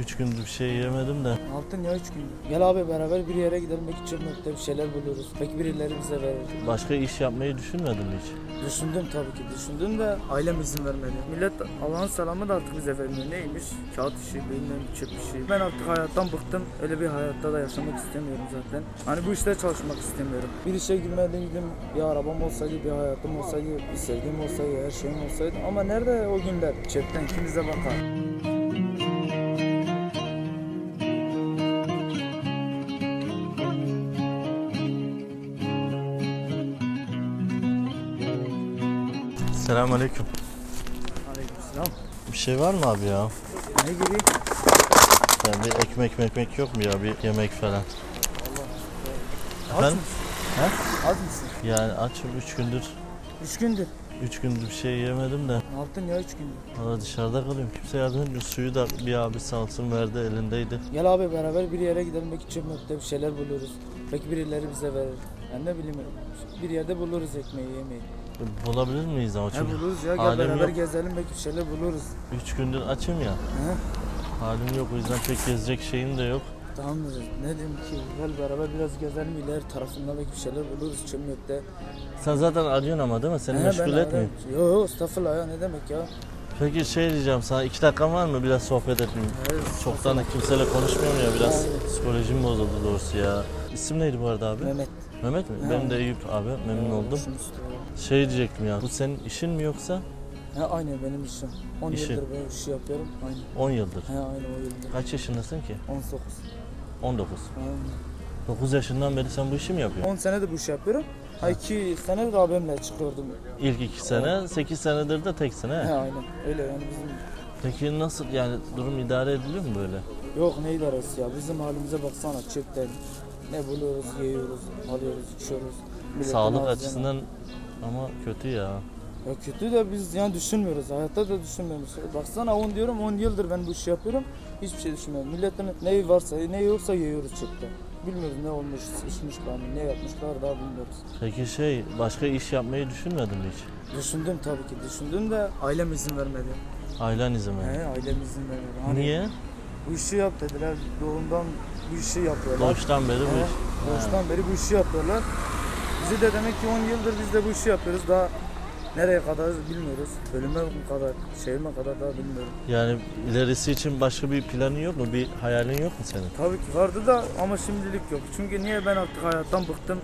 Üç gündür bir şey yemedim de. Ne yaptın ya üç gün? Gel abi beraber bir yere gidelim belki çömlekte bir şeyler buluruz. Belki birileri bize verir. Başka iş yapmayı düşünmedin mi hiç? Düşündüm tabii ki düşündüm de ailem izin vermedi. Millet Allah'ın selamı da artık bize vermiyor. Neymiş? Kağıt işi, bilmem çöp işi. Ben artık hayattan bıktım. Öyle bir hayatta da yaşamak istemiyorum zaten. Hani bu işte çalışmak istemiyorum. Bir işe girmediydim. Bir arabam olsaydı, bir hayatım olsaydı, bir sevgim olsaydı, her şeyim olsaydı. Ama nerede o günler? Çöpten kim bize bakar? Selamünaleyküm. Aleykümselam. Bir şey var mı abi ya? Ne gibi? Yani bir ekmek mekmek yok mu ya? Bir yemek falan. Az Efendim? mısın? Az mısın? Yani açım üç gündür. Üç gündür. Üç gündür bir şey yemedim de. Ne yaptın ya üç gündür? Valla dışarıda kalıyorum. Kimse yardım etmiyor. Suyu da bir abi sağ olsun verdi elindeydi. Gel abi beraber bir yere gidelim belki çömlekte bir şeyler buluruz. Belki birileri bize verir. Ben ne bileyim bir yerde buluruz ekmeği yemeği. Bulabilir miyiz ama çünkü buluruz ya gel halim beraber yok. gezelim belki bir şeyler buluruz. üç gündür açım ya. He? Halim yok o yüzden pek gezecek şeyim de yok. Tamamdır. Ne diyeyim ki gel beraber biraz gezelim ileri tarafında belki bir şeyler buluruz çömlekte. Sen zaten arıyorsun ama değil mi? Seni He, meşgul ben etmeyeyim. ararım. Yo estağfurullah ya ne demek ya. Peki şey diyeceğim sana iki dakikan var mı? Biraz sohbet etmeyeyim. Evet, Çoktan da kimseyle konuşmuyorum ya biraz psikolojim bozuldu doğrusu ya. İsim neydi bu arada abi? Mehmet. Mehmet mi? Ha. Benim de Eyüp abi. Memnun oldum. Şey diyecektim ya. Bu senin işin mi yoksa He aynen benim işim. 10 İşin. yıldır ben işi yapıyorum. Aynen. 10 yıldır? He aynen o yıldır. Kaç yaşındasın ki? 19. 19. Aynen. 9 yaşından beri sen bu işi mi yapıyorsun? 10 senedir bu işi yapıyorum. Ha 2 senedir abimle çıkıyordum. İlk 2 sene, 8 senedir de teksin He he. aynen öyle yani bizim Peki nasıl yani durum idare ediliyor mu böyle? yok ne idaresi ya bizim halimize baksana çöpten ne buluyoruz yiyoruz alıyoruz içiyoruz. Milletin Sağlık ağzına- açısından ama kötü ya. Ya kötü de biz yani düşünmüyoruz hayatta da düşünmüyoruz. Baksana 10 diyorum 10 yıldır ben bu işi yapıyorum hiçbir şey düşünmüyorum. Milletin ne varsa ne yoksa yiyoruz çöpten. Bilmiyoruz ne olmuş, içmişler mi, ne yapmışlar daha bilmiyoruz. Peki şey başka iş yapmayı düşünmedin mi hiç? Düşündüm tabii ki düşündüm de ailem izin vermedi. Ailen izin verdi. He ailem izin vermedi. Hani Niye? Bu işi yap dediler. Doğumdan bu işi yapıyorlar. Doğuştan beri bu iş. Doğuştan beri bu işi yapıyorlar. Bizi de demek ki 10 yıldır biz de bu işi yapıyoruz. Daha nereye kadar bilmiyoruz. Ölüme mi kadar, şeyime kadar daha bilmiyorum. Yani ilerisi için başka bir planın yok mu? Bir hayalin yok mu senin? Tabii ki vardı da ama şimdilik yok. Çünkü niye ben artık hayattan bıktım.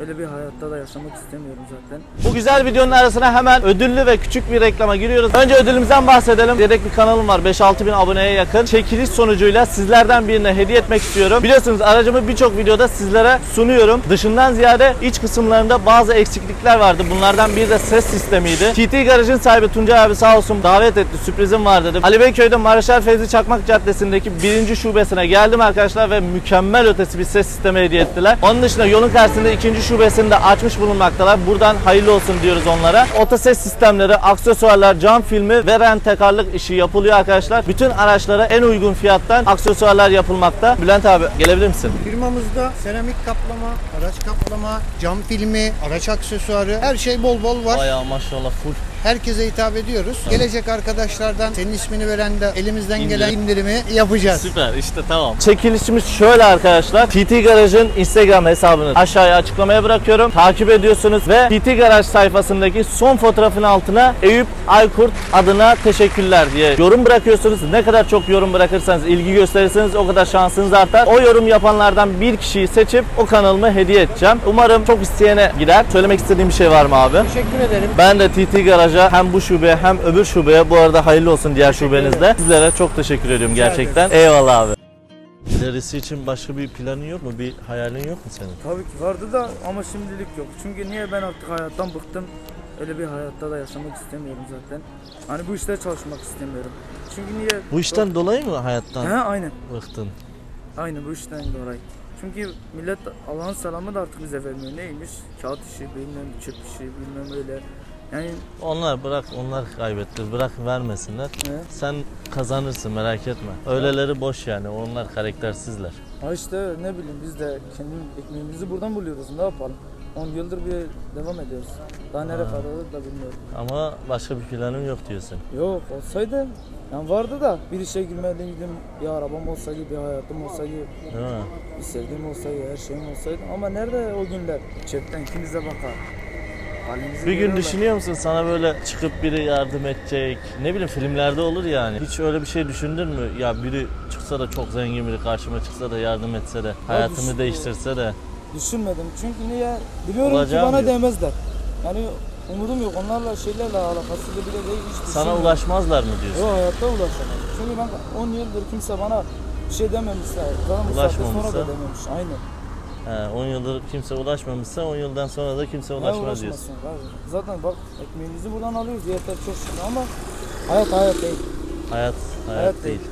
Öyle bir hayatta da yaşamak istemiyorum zaten. Bu güzel videonun arasına hemen ödüllü ve küçük bir reklama giriyoruz. Önce ödülümüzden bahsedelim. Direkt bir kanalım var. 5-6 bin aboneye yakın. Çekiliş sonucuyla sizlerden birine hediye etmek istiyorum. Biliyorsunuz aracımı birçok videoda sizlere sunuyorum. Dışından ziyade iç kısımlarında bazı eksiklikler vardı. Bunlardan biri de ses sistemiydi. TT Garaj'ın sahibi Tuncay abi sağ olsun davet etti. Sürprizim var dedi. Ali Beyköy'de Maraşar Fevzi Çakmak Caddesi'ndeki birinci şubesine geldim arkadaşlar ve mükemmel ötesi bir ses sistemi hediye ettiler. Onun dışında yolun karşısında ikinci şubesini de açmış bulunmaktalar. Buradan hayırlı olsun diyoruz onlara. Otoses sistemleri, aksesuarlar, cam filmi ve rentekarlık işi yapılıyor arkadaşlar. Bütün araçlara en uygun fiyattan aksesuarlar yapılmakta. Bülent abi gelebilir misin? Firmamızda seramik kaplama, araç kaplama, cam filmi, araç aksesuarı her şey bol bol var. Bayağı maşallah full. Herkese hitap ediyoruz. Gelecek arkadaşlardan senin ismini veren de elimizden İndirim. gelen indirimi yapacağız. Süper işte tamam. Çekilişimiz şöyle arkadaşlar. TT Garaj'ın Instagram hesabını aşağıya açıklamaya bırakıyorum. Takip ediyorsunuz ve TT Garaj sayfasındaki son fotoğrafın altına Eyüp Aykurt adına teşekkürler diye yorum bırakıyorsunuz. Ne kadar çok yorum bırakırsanız, ilgi gösterirseniz o kadar şansınız artar. O yorum yapanlardan bir kişiyi seçip o kanalımı hediye edeceğim. Umarım çok isteyene gider. Söylemek istediğim bir şey var mı abi? Teşekkür ederim. Ben de TT Garaj'a hem bu şubeye hem öbür şubeye bu arada hayırlı olsun diğer şubenizde. Sizlere çok teşekkür ediyorum gerçekten. Eyvallah abi. İlerisi için başka bir planın yok mu? Bir hayalin yok mu senin? Tabii ki vardı da ama şimdilik yok. Çünkü niye ben artık hayattan bıktım. Öyle bir hayatta da yaşamak istemiyorum zaten. Hani bu işte çalışmak istemiyorum. Çünkü niye? Bu işten dolayı mı hayattan He aynen. bıktın? Aynen bu işten dolayı. Çünkü millet Allah'ın selamı da artık bize vermiyor. Neymiş? Kağıt işi, bilmem çöp işi, bilmem öyle. Yani Onlar bırak onlar kaybettir. Bırak vermesinler. he? Sen kazanırsın merak etme. Öyleleri boş yani. Onlar karaktersizler. Ha işte ne bileyim biz de kendi ekmeğimizi buradan buluyoruz. Ne yapalım? 10 yıldır bir devam ediyoruz. Daha nereye kadar olur da bilmiyorum. Ama başka bir planım yok diyorsun. Yok olsaydı yani vardı da bir işe girmeliydim. Bir arabam olsaydı, bir hayatım olsaydı, Değil mi? bir sevdiğim olsaydı, her şeyim olsaydı. Ama nerede o günler? Çöpten ikimize bakar. Bir gün düşünüyor musun sana böyle çıkıp biri yardım edecek? Ne bileyim filmlerde olur yani. Hiç öyle bir şey düşündün mü? Ya biri çıksa da çok zengin biri karşıma çıksa da yardım etse de hayatımı düşün- değiştirse de. Düşünmedim çünkü niye? Biliyorum Olacağım ki bana diyor. değmezler. Yani umudum yok. Onlarla şeylerle alakası bile değil. Hiç Sana düşünmüyorum. ulaşmazlar mı diyorsun? Yok hayatta ulaşamam. Çünkü ben 10 yıldır kimse bana bir şey bu saatten Ulaşmamışsa? sonra da dememiş. Aynen. He, 10 yıldır kimse ulaşmamışsa 10 yıldan sonra da kimse ulaşmaz diyorsun. abi. Zaten bak ekmeğimizi buradan alıyoruz. Yeter çok şükür ama hayat hayat değil. Hayat, hayat, Hayat değil. değil.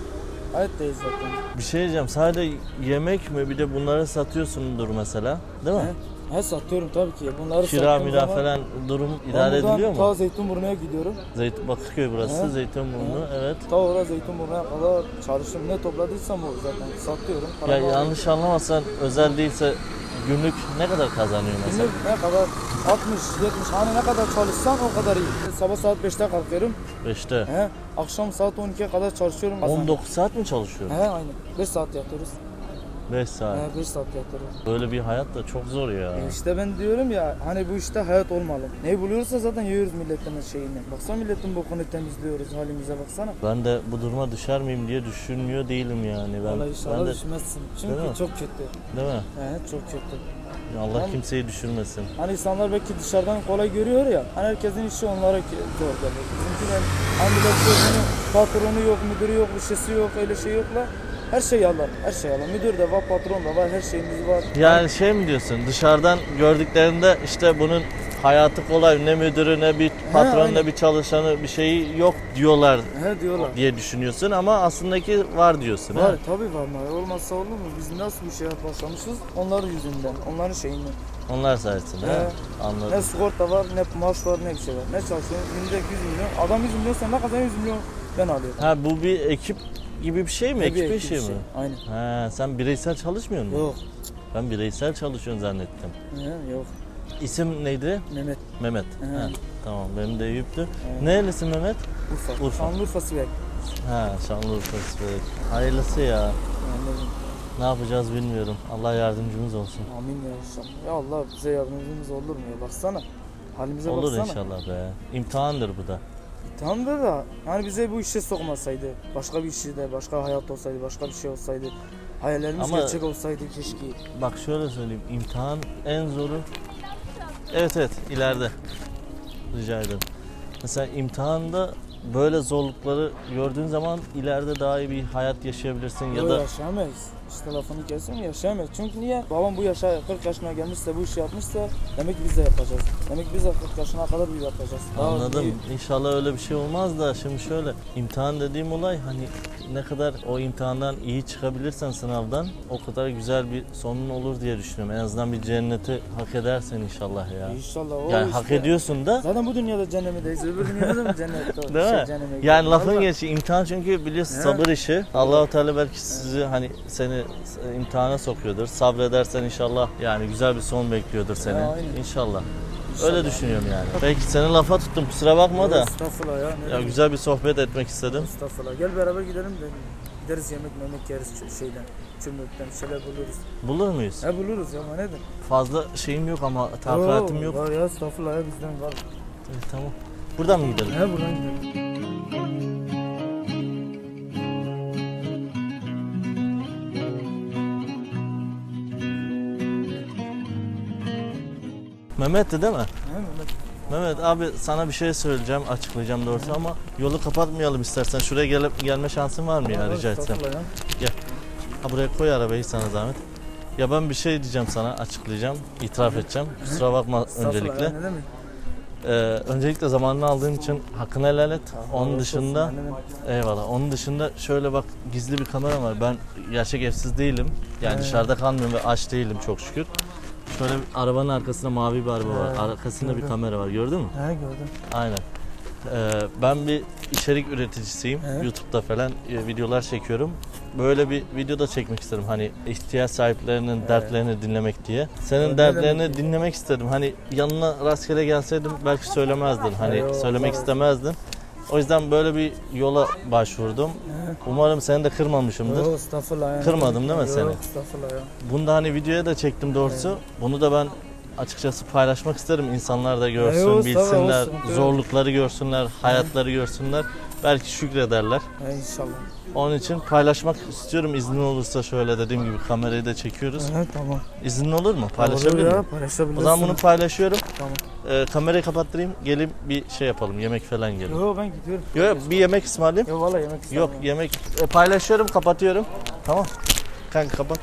Hayat değil zaten. Bir şey diyeceğim. Sadece yemek mi bir de bunları satıyorsundur mesela. Değil mi? He, he satıyorum tabii ki. Bunları Kira sattığım mira zaman falan durum idare buradan ediliyor mu? Ta Zeytinburnu'ya gidiyorum. Zeytin Bakırköy burası, He. Zeytinburnu. Evet. Ta oraya Zeytinburnu'ya kadar çalışıyorum. Ne topladıysam o zaten satıyorum. Ya Paramı yanlış anlamasan özel değilse günlük ne kadar kazanıyor mesela? Günlük ne kadar 60, 70 hani ne kadar çalışsam o kadar iyi. Sabah saat 5'te kalkıyorum. 5'te. He, akşam saat 12'ye kadar çalışıyorum. 19 saat mi çalışıyorsun? He aynen. 5 saat yatıyoruz. 5 saat. He 5 saat yatıyoruz. Böyle bir hayat da çok zor ya. E işte ben diyorum ya hani bu işte hayat olmalı. Ne buluyorsa zaten yiyoruz milletin şeyini. Baksana milletin bokunu temizliyoruz halimize baksana. Ben de bu duruma düşer miyim diye düşünmüyor değilim yani. Ben, Vallahi ben inşallah de, düşmezsin. Değil mi? Çünkü çok kötü. değil mi? He çok kötü. Allah Tamam. kimseyi düşürmesin. Hani insanlar belki dışarıdan kolay görüyor ya. Hani herkesin işi onlara zor geliyor. Bizimkiler hani patronu yok, müdürü yok, bir şeysi yok, öyle şey yok la. Her şey yalan, her şey yalan. Müdür de var, patron da var, her şeyimiz var. Yani şey mi diyorsun dışarıdan gördüklerinde işte bunun hayatı kolay ne müdürü ne bir patron ne bir çalışanı bir şeyi yok diyorlar He diyorlar. diye düşünüyorsun ama aslındaki var diyorsun. Var ha? tabii var var. Olmazsa olur mu? Biz nasıl bir şey başlamışız? Onların yüzünden, onların şeyinden. Onlar sayesinde. He. Ne Anladım. sigorta var, ne maaş var, ne bir şey var. Ne çalışıyorsun? Günde 100 milyon. Adam 100 milyon, sen ne kadar 100 milyon ben alıyorum. Ha bu bir ekip gibi bir şey mi? Tabii ekip işi mi? Aynen. Ha sen bireysel çalışmıyor musun? Yok. Ben bireysel çalışıyorsun zannettim. He, yok. İsim neydi? Mehmet Mehmet. Ha, tamam benim de Eyüp'tü. Evet. Nerelisin Mehmet? Urfa. Urfa. Şanlıurfa Sivek. Ha Şanlıurfa Sivek. Hayırlısı ya. Anladım. Ne yapacağız bilmiyorum. Allah yardımcımız olsun. Amin ya inşallah. Ya Allah bize yardımcımız olur mu ya? Baksana. Halimize Olur baksana. inşallah be. İmtihandır bu da. Tamam da da hani bize bu işe sokmasaydı, başka bir işi başka hayat olsaydı, başka bir şey olsaydı, hayallerimiz Ama- gerçek olsaydı keşke. Bak şöyle söyleyeyim. imtihan en zoru. Evet evet ileride. Rica ederim. Mesela imtihanda böyle zorlukları gördüğün zaman ileride daha iyi bir hayat yaşayabilirsin ya da yaşayamayız. İşte lafını kesin yaşayamayız. Çünkü niye? Babam bu yaşa 40 yaşına gelmişse bu işi yapmışsa demek ki biz de yapacağız. Demek ki biz de 40 yaşına kadar bu yapacağız. Daha Anladım. iyi. İnşallah öyle bir şey olmaz da şimdi şöyle imtihan dediğim olay hani ne kadar o imtihandan iyi çıkabilirsen sınavdan o kadar güzel bir sonun olur diye düşünüyorum. En azından bir cenneti hak edersen inşallah ya. İnşallah o Yani işte. hak ediyorsun da Zaten bu dünyada cehennemdeyiz. Öbür dünyada da mı cennette? Değil şey, mi? cehenneme Yani lafın Vallahi. geçi imtihan çünkü biliyorsun He. sabır işi. Allahu Teala belki sizi hani seni imtihana sokuyordur. Sabredersen inşallah yani güzel bir son bekliyordur seni. Aynen. İnşallah. Öyle düşünüyorum yani. Belki seni lafa tuttum kusura bakma da. Estağfurullah ya. ne Ya demek? güzel bir sohbet etmek istedim. Estağfurullah. Gel beraber gidelim de gideriz yemek memek yeriz ç- şeyden. Çömlekten bir şeyler buluruz. Bulur muyuz? He buluruz ya ama nedir? Fazla şeyim yok ama takatim yok. Var ya estağfurullah ya bizden var. Evet, tamam. Buradan mı gidelim? He buradan gidelim. Mehmet'ti değil mi? He Mehmet. Mehmet abi sana bir şey söyleyeceğim, açıklayacağım doğrusu ama yolu kapatmayalım istersen. Şuraya gelip gelme şansın var mı ya rica etsem? Ya. Ha buraya koy arabayı sana zahmet. Ya ben bir şey diyeceğim sana, açıklayacağım, itiraf edeceğim. Kusura bakma Estağfurullah öncelikle. ya, ne demek? Ee, öncelikle zamanını aldığın için hakkını helal et. Allah Onun dışında eyvallah. Onun dışında şöyle bak gizli bir kamera var. Ben gerçek evsiz değilim. Yani He. dışarıda kalmıyorum ve aç değilim çok şükür. Şöyle bir arabanın arkasında mavi bir araba var. He, Arkasında bir gördüm. kamera var. Gördün mü? He gördüm. Aynen. Ee, ben bir içerik üreticisiyim. Evet. YouTube'da falan e, videolar çekiyorum. Böyle bir video da çekmek istedim. Hani ihtiyaç sahiplerinin dertlerini dinlemek diye. Senin ne dertlerini demek? dinlemek istedim. Hani yanına rastgele gelseydim belki söylemezdin. Hani Eyvallah. söylemek istemezdin. O yüzden böyle bir yola başvurdum. Umarım seni de kırmamışımdır. Yok estağfurullah ya. Kırmadım değil mi seni? Yok estağfurullah ya. Bunu da hani videoya da çektim doğrusu. Bunu da ben açıkçası paylaşmak isterim. İnsanlar da görsün, tabii, bilsinler, olsun, zorlukları görsünler, hayatları görsünler. Belki şükrederler. Ha, İnşallah. Onun için paylaşmak istiyorum. İznin olursa şöyle dediğim gibi kamerayı da çekiyoruz. Evet tamam. İznin olur mu? Paylaşabilir miyim? paylaşabilirsin. O zaman bunu paylaşıyorum. Tamam. Ee, kamerayı kapattırayım. Gelin bir şey yapalım. Yemek falan gelin. Yok ben gidiyorum. Yok yok, bir yemek ısmarlayayım. Yok valla yemek Yok istemiyorum. yemek. E, paylaşıyorum, kapatıyorum. Tamam. Kanka kapat.